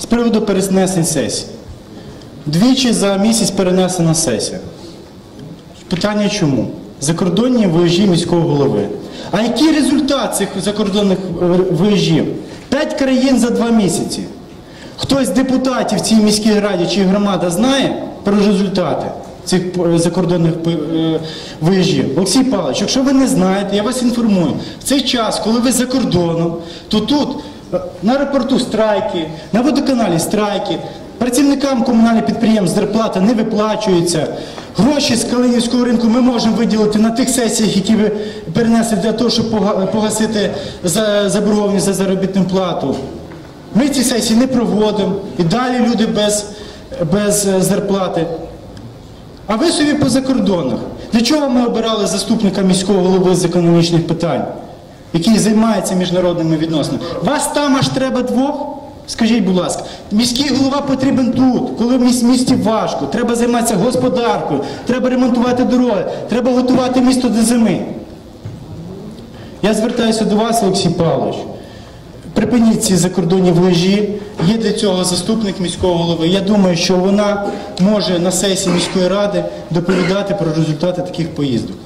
з приводу перенесень сесії. Двічі за місяць перенесена сесія. Питання чому? Закордонні виїжджі міського голови. А який результат цих закордонних е, виїжджів? П'ять країн за два місяці. Хтось з депутатів цій міській раді чи громада знає про результати цих е, закордонних е, виїжджів? Олексій Павлович, якщо ви не знаєте, я вас інформую. В цей час, коли ви за кордоном, то тут на аеропорту страйки, на водоканалі страйки, працівникам комунальних підприємств зарплата не виплачується. Гроші з Калинівського ринку ми можемо виділити на тих сесіях, які ви перенесли для того, щоб погасити за- заборгованість за заробітну плату. Ми ці сесії не проводимо і далі люди без, без е, зарплати. А ви собі по закордонах. Для чого ми обирали заступника міського голови з економічних питань, який займається міжнародними відносинами? Вас там аж треба двох? Скажіть, будь ласка, міський голова потрібен тут, коли в місті важко, треба займатися господаркою, треба ремонтувати дороги, треба готувати місто до зими. Я звертаюся до вас, Олексій Павлович. Припиніть ці закордонні вложі. Є для цього заступник міського голови. Я думаю, що вона може на сесії міської ради доповідати про результати таких поїздок.